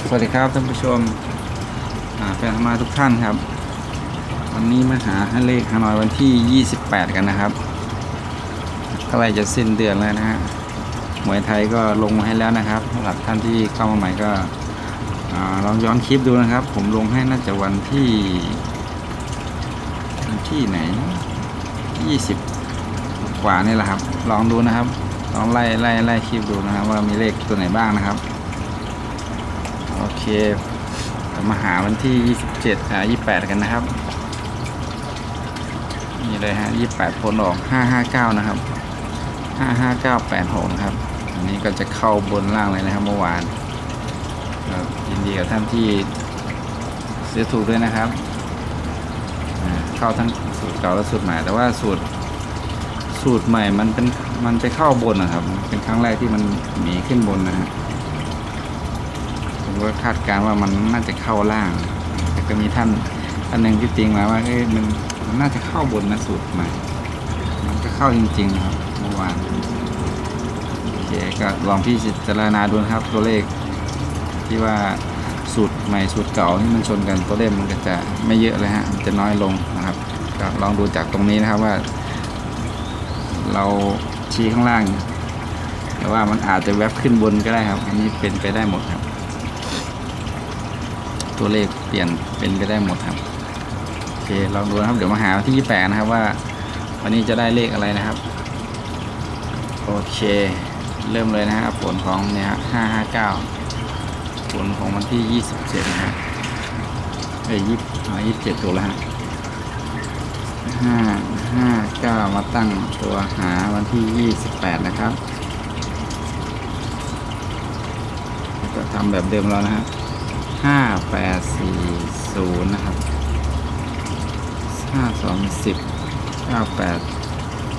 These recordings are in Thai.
สวัสดีครับท่านผู้ชมแฟนมาทุกท่านครับ วันนี้มาหาเลขฮานอยวันที่ 28 กันนะครับใกล้จะสิ้นเดือนแล้วนะฮะหมวยไทยก็ลงมาให้แล้วนะครับสำหรับท่านที่เข้ามาใหม่ก็ลองย้อนคลิปดูนะครับ ผมลงให้น่าจะวันที่วันที่ไหน 20 กว่านี่แหละครับ ลองดูนะครับลองไล่ไล่ไล่คลิปดูนะครับว่ามีเลขตัวไหนบ้างนะครับ โอเคมาหาวันที่ 27อ่า28 กันนะครับ นี่เลยฮะ 28ผลออก 559 นะครับ 55986นะครับ อันนี้ก็จะเข้าบนล่างเลยนะครับเมื่อวานยินดีกับท่านที่ซื้อถูกด้วยนะครับ เข้าทั้งสูตรเก่าและสูตรใหม่ แต่ว่าสูตรสูตรใหม่มันเป็นมันไปเข้าบนนะครับ เป็นครั้งแรกที่มันหนีขึ้นบนนะฮะ ผมก็คาดการณ์ว่ามันน่าจะเข้าล่าง แต่ก็มีท่านท่านหนึ่งที่ติงมาว่าเอ้ยมันมันน่าจะเข้าบนนะสูตรใหม่ มันก็เข้าจริงๆครับเมื่อวานโอเคก็ลองพี่จิตรณาดูนะครับตัวเลข ที่ว่าสูตรใหม่สูตรเก่าที่มันชนกันตัวเลขมันก็จะไม่เยอะเลยฮะมันจะน้อยลงนะครับก็ลองดูจากตรงนี้นะครับว่า เราชี้ข้างล่างแต่ว่ามันอาจจะแวบขึ้นบนก็ได้ครับ อันนี้เป็นไปได้หมดครับ ตัวเลขเปลี่ยนเป็นไปได้หมดครับโอเคลองดูนะครับเดี๋ยวมาหาที่ 28 นะครับว่า วันนี้จะได้เลขอะไรนะครับ โอเค เริ่มเลยนะครับผลของเนี่ยฮะ559 ผลของวันที่ 27 นะฮะเอ้ยยี่ยี่สิบเจ็ดตัวแล้วฮะห้าห้าเก้ามาตั้งตัวหาวันที่28นะครับ ก็ทำแบบเดิมแล้วนะฮะ ห้าแปดสี่ศูนย์นะครับห้าสองสิบเก้าแปด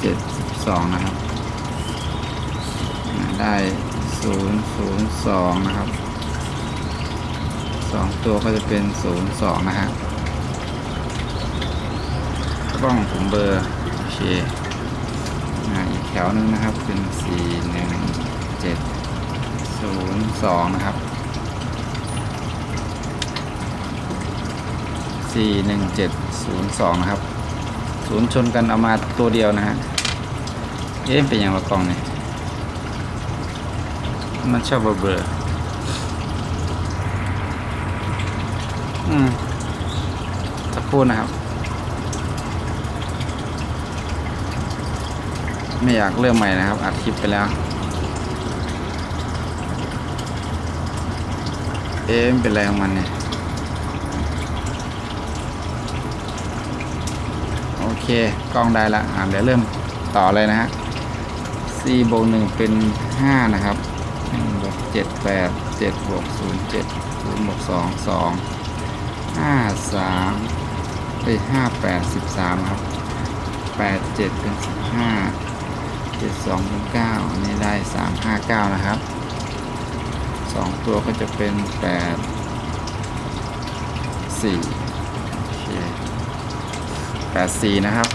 เจ็ดสิบสองนะครับ ได้ศูนย์ศูนย์สองนะครับสองตัวก็จะเป็นศูนย์สองนะฮะกล้องผมเบอร์โอเคอ่าอีกแถวหนึงนะครับเป็นสี่หนึ่งเจ็ดศูนย์สองนะครับ สี่หนึ่งเจ็ดศูนย์สองนะครับ ศูนย์ชนกันเอามาตัวเดียวนะฮะ เอ๊ะเป็นอย่างละกล่องเนี่ย มันชอบเบลอๆอืมสักครู่นะครับ ไม่อยากเริ่มใหม่นะครับ อัดคลิปไปแล้ว เอ๊ะมันเป็นอะไรของมันเนี่ย โอ เคกล้องได้ละอ่าเดี๋ยวเริ่มต่อเลยนะฮะ4บวก1เป็น5นะครับ1บวก7 8 7บวก0 7 0บวก2 2 5 3ไป5 8 13ครับ8 7เป็น15 7 2เป็น9อันนี้ได้3 5 9นะครับสองตัวก็จะเป็นแปดสี่ 84 นะครับ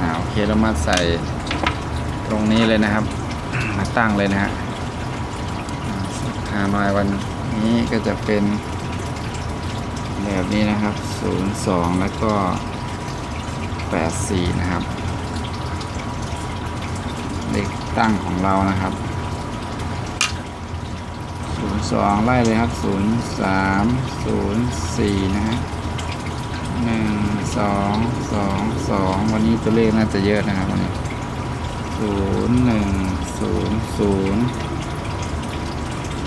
อ่าโอเคเรามาใส่ตรงนี้เลยนะครับ มาตั้งเลยนะฮะฮานอยวันนี้ก็จะเป็นแบบนี้นะครับ 02 แล้วก็ 84 นะครับ เด็กตั้งของเรานะครับ สองไล่เลยครับศูนย์สามศูนย์สี่นะฮะหนึ่งสองสองสองวันนี้ตัวเลขน่าจะเยอะนะครับวันนี้ศูนย์หนึ่งศูนย์ศูนย์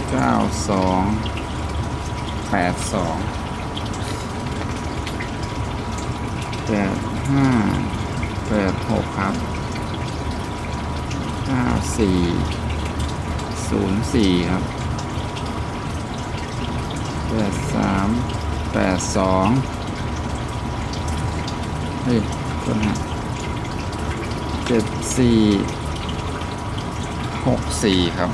เก้าสองแปดสองแปดห้าแปดหกครับเก้าสี่ศูนย์สี่ครับ แปดสามแปดสองเฮ้ยคนฮะเจ็ดสี่หกสี่ครับ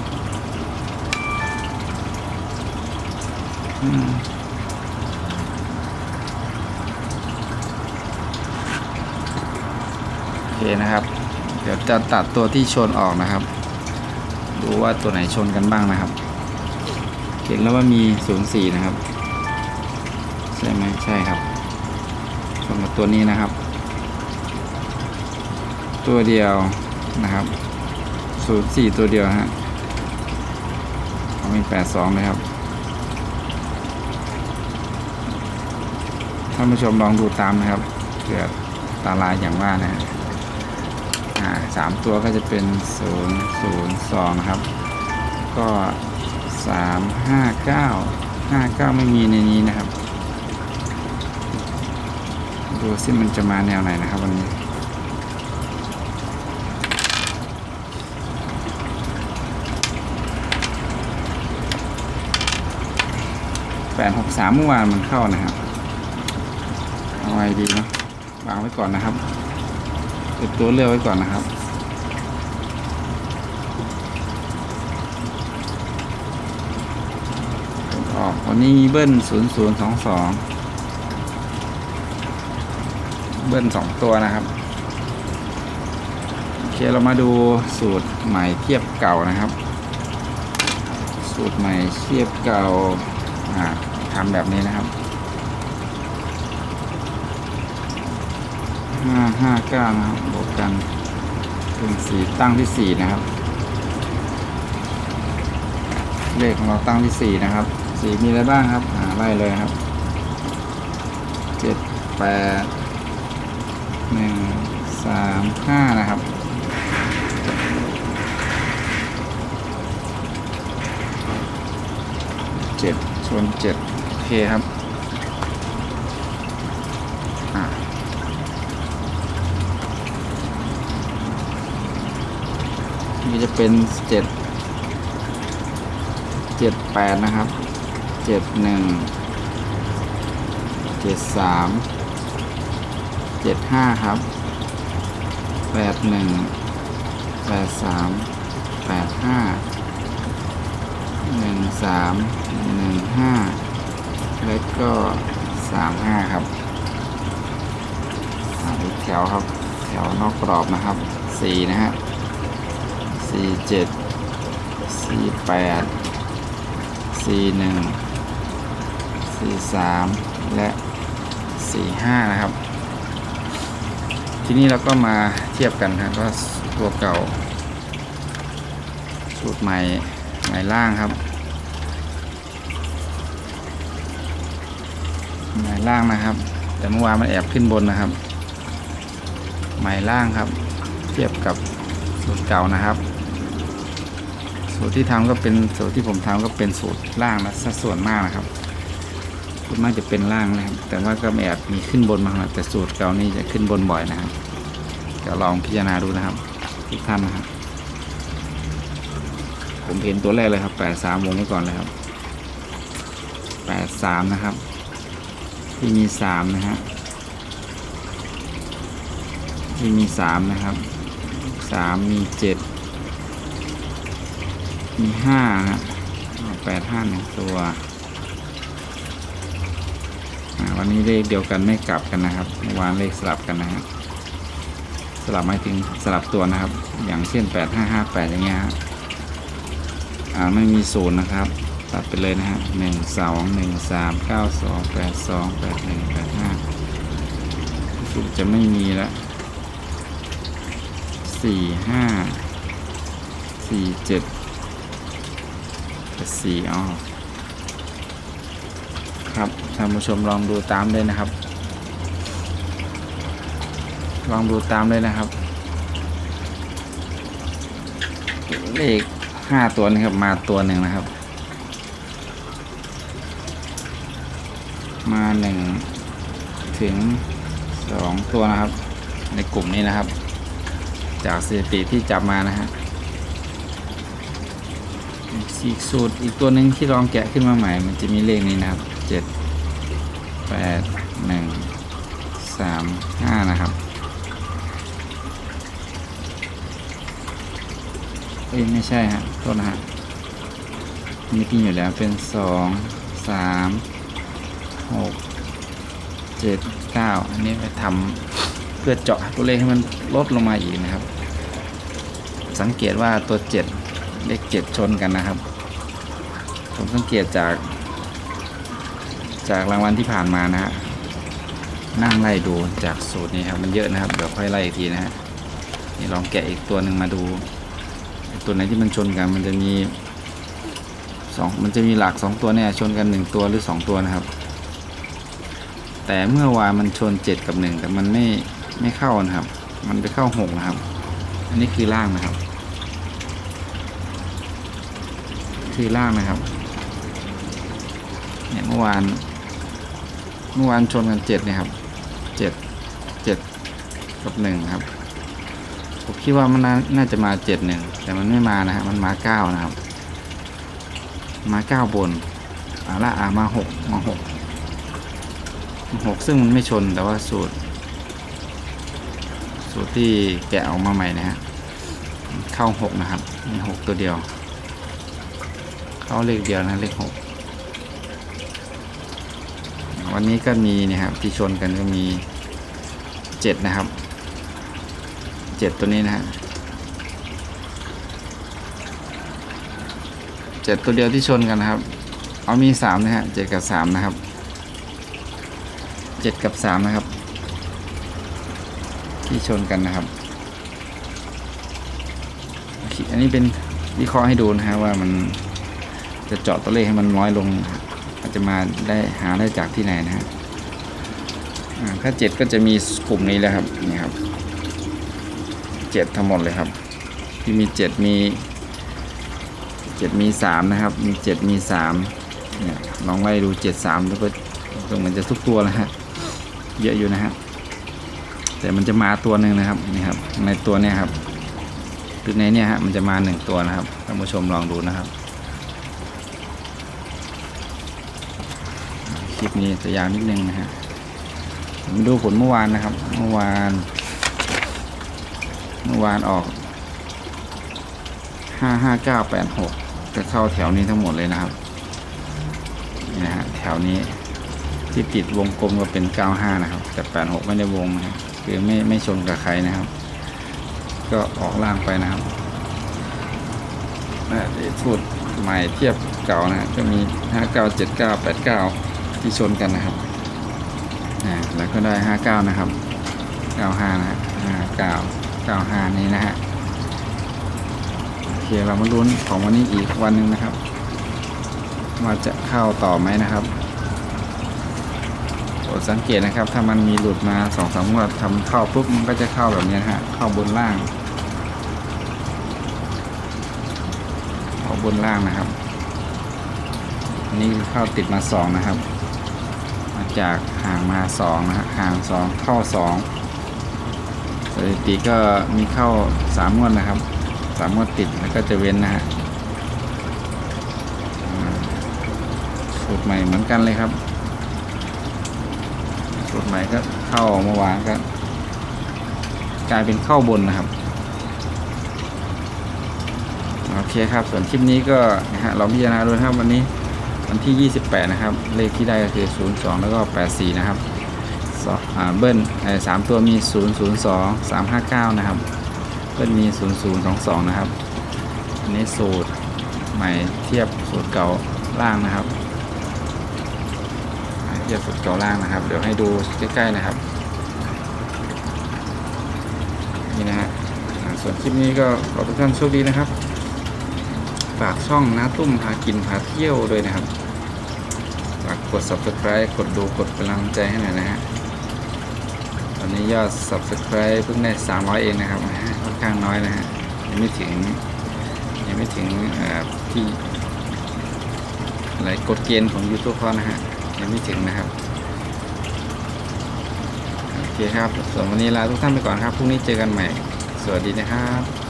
โอเคนะครับ เดี๋ยวจะตัดตัวที่ชนออกนะครับ ดูว่าตัวไหนชนกันบ้างนะครับ เห็นแล้วว่ามีศูนย์สี่นะครับ ใช่ไหมใช่ครับชนกับตัวนี้นะครับ ตัวเดียวนะครับศูนย์สี่ตัวเดียวฮะเขามีแปดสองเลยครับท่านผู้ชมลองดูตามนะครับเกิดตาลายอย่างว่านะสามตัวก็จะเป็นศูนย์ศูนย์สองนะครับ ก็ามห้าเก้าห้าเก้าไม่มีในนี้นะครับ ดูซิมันจะมาแนวไหนนะครับวันนี้แปดหกสามเมื่อวานมันเข้านะครับ เอาไว้ดีเนาะวางไว้ก่อนนะครับเป็นตัวเลือกไว้ก่อนนะครับ ออก วันนี้เบิ้ลศูนย์ศูนย์สองสองเบิ้ลสองตัวนะครับโอเคเรามาดูสูตรใหม่เทียบเก่านะครับ สูตรใหม่เทียบเก่าอ่าทำแบบนี้นะครับห้าห้าเก้านะครับบวกกันเป็นสี่ตั้งที่สี่นะครับ เลขของเราตั้งที่สี่นะครับ สีมีอะไรบ้างครับอ่าไล่เลยครับเจ็ดแปดหนึ่งสามห้านะครับเจ็ดชนเจ็ดโอเคครับอ่านี่จะเป็นเจ็ดเจ็ดแปดนะครับ เจ็ดหนึ่งเจ็ดสามเจ็ดห้าครับแปดหนึ่งแปดสามแปดห้าหนึ่งสามหนึ่งห้าแล้วก็สามห้าครับอ่าอีกแถวครับ แถวนอกกรอบนะครับสี่นะฮะสี่เจ็ดสี่แปดสี่หนึ่ง สี่สามและสี่ห้านะครับ ทีนี้เราก็มาเทียบกันครับว่าตัวเก่า สูตรใหม่ใหม่ล่างครับใหม่ล่างนะครับ แต่เมื่อวานมันแอบขึ้นบนนะครับ ใหม่ล่างครับ เทียบกับสูตรเก่านะครับสูตรที่ทำก็เป็นสูตรที่ผมทำก็เป็นสูตรล่างนะสัดส่วนมากนะครับ ส่วนมากจะเป็นล่างนะครับ แต่ว่าก็แอบมีขึ้นบนมาแต่สูตรเก่านี่จะขึ้นบนบ่อยนะครับเดี๋ยวลองพิจารณาดูนะครับทุกท่านนะครับผมเห็นตัวแรกเลยครับแปดสามวงไว้ก่อนเลยครับแปดสามนะครับ ที่มีสามนะฮะที่มีสามนะครับสามมีเจ็ดมีห้าฮะแปดห้าหนึ่งตัว วันนี้เลขเดียวกันไม่กลับกันนะครับวานเลขสลับกันนะฮะสลับไม่ถึงสลับตัวนะครับ อย่างเช่นแปดห้าห้าแปดอย่างเงี้ยฮะอ่าไม่มีศูนย์นะครับตัดไปเลยนะฮะหนึ่งสองหนึ่งสามเก้าสองแปดสองแปดหนึ่งแปดห้าสูตรจะไม่มีละสี่ห้าสี่เจ็ดสี่อ๋อ ครับท่านผู้ชมลองดูตามเลยนะครับ ลองดูตามเลยนะครับ เลขห้าตัวนะครับมาตัวหนึ่งนะครับ มาหนึ่งถึงสองตัวนะครับ ในกลุ่มนี้นะครับ จากสถิติที่จับมานะฮะอีกสูตรอีกตัวหนึ่งที่ลองแกะขึ้นมาใหม่ มันจะมีเลขนี้นะครับ เจ็ดแปดหนึ่งสามห้านะครับเอ้ยไม่ใช่ฮะโทษนะฮะมีที่อยู่แล้วเป็นสองสามหกเจ็ดเก้าอันนี้ไปทำเพื่อเจาะตัวเลขให้มันลดลงมาอีกนะครับ สังเกตว่าตัวเจ็ดเลขเจ็ดชนกันนะครับ ผมสังเกตจาก จากรางวัลที่ผ่านมานะฮะนั่งไล่ดูจากสูตรนี้ครับมันเยอะนะครับเดี๋ยวค่อยไล่อีกทีนะฮะนี่ลองแกะอีกตัวหนึ่งมาดู ตัวไหนที่มันชนกันมันจะมีสองมันจะมีหลักสองตัวเนี่ยชนกันหนึ่งตัวหรือสองตัวนะครับ แต่เมื่อวานมันชนเจ็ดกับหนึ่งแต่มันไม่ไม่เข้านะครับ มันไปเข้าหกนะครับ อันนี้คือล่างนะครับ คือล่างนะครับเนี่ยเมื่อวาน เมื่อวานชนกันเจ็ดเนี่ยครับเจ็ดเจ็ดกับหนึ่งครับผมคิดว่ามันน่าจะมาเจ็ดหนึ่งแต่มันไม่มานะฮะมันมาเก้านะครับ มาเก้าบนอาละอามาหกมาหกหกซึ่งมันไม่ชนแต่ว่าสูตร สูตรที่แกะออกมาใหม่นะฮะเข้าหกนะครับมีหกตัวเดียว เข้าเลขเดียวนะเลขหก วันนี้ก็มีนี่ยครับที่ชนกันก็มีเจ็ดนะครับเจ็ดตัวนี้นะฮะเจ็ดตัวเดียวที่ชนกันนะครับ เอามีสามนะฮะเจ็ดกับสามนะครับเจ็ดกับสามนะครับ ที่ชนกันนะครับอันนี้เป็นวิเคราะห์ให้ดูนะฮะว่ามันจะเจาะตัวเลขให้มันน้อยลงอาจ จะมาได้หาได้จากที่ไหนนะฮะถ้าเจ็ดก็จะมีกลุ่มนี้แหละครับนี่ครับเจ็ดทั้งหมดเลยครับ ที่มีเจ็ดมีเจ็ดมีสามนะครับ มีเจ็ดมีสามเนี่ยลองไล่ดูเจ็ดสามแล้วก็ก็เหมือนจะทุกตัวแล้วฮะเยอะอยู่นะฮะแต่มันจะมาตัวหนึ่งนะครับนี่ครับในตัวเนี้ยครับหรือในเนี้ยฮะมันจะมาหนึ่งตัวนะครับท่านผู้ชมลองดูนะครับ คลิปนี้จะยาวนิดนึงนะฮะมาดูผลเมื่อวานนะครับ เมื่อวาน เมื่อวานออกห้าห้าเก้าแปดหกจะเข้าแถวนี้ทั้งหมดเลยนะครับนี่นะฮะแถวนี้ที่ติดวงกลมก็เป็น95นะครับ แต่86ไม่ได้วงนะค,คือไม่ไม่ชนกับใครนะครับ ก็ออกล่างไปนะครับนะสูตรใหม่เทียบเก่านะก็มี59 79 89 ที่ชนกันนะครับนะแล้วก็ได้ 59 นะครับ 95 นะฮะ59 95 นี้นะฮะโอเคเรามาลุ้นของวันนี้อีกวันหนึ่งนะครับ ว่าจะเข้าต่อไหมนะครับโปรดสังเกตนะครับ ถ้ามันมีหลุดมาสองสามงวดทำเข้าปุ๊บมันก็จะเข้าแบบนี้นะฮะเข้าบนล่างเข้าบนล่างนะครับ อันนี้เข้าติดมาสองนะครับ มาจากห่างมาสองนะฮะห่างสองเข้าสองสถิติก็มีเข้าสามงวดนะครับสามงวดติดแล้วก็จะเว้นนะฮะสูตรใหม่เหมือนกันเลยครับ สูตรใหม่ก็เข้าเมื่อวานก็กลายเป็นเข้าบนนะครับโอเคครับ ส่วนคลิปนี้ก็นะฮะเราพิจารณาดูนะครับวันนี้ วันที่ 28 นะครับ เลขที่ได้ก็คือ 02 แล้วก็ 84 นะครับสองเบิ้ลสามตัวมี 002 359 นะครับ เบิ้ลมี 0022 นะครับ อันนี้สูตรใหม่เทียบสูตรเก่าล่างนะครับ เทียบสูตรเก่าล่างนะครับ เดี๋ยวให้ดูใกล้ๆนะครับ นี่นะฮะส่วนคลิปนี้ก็ขอทุกท่านโชคดีนะครับ ฝากช่องน้าตุ้มพากินพาเที่ยวด้วยนะครับ ฝากกด subscribe กดดูกดกำลังใจให้หน่อยนะฮะ ตอนนี้ยอด subscribe เพิ่งได้ 300 เองนะครับค่อนข้างน้อยนะฮะ ยังไม่ถึง ยังไม่ถึงที่อะไรกฎเกณฑ์ของ YouTube เขานะฮะ ยังไม่ถึงนะครับ โอเคครับ ส่วนวันนี้ลาทุกท่านไปก่อนครับ พรุ่งนี้เจอกันใหม่ สวัสดีนะครับ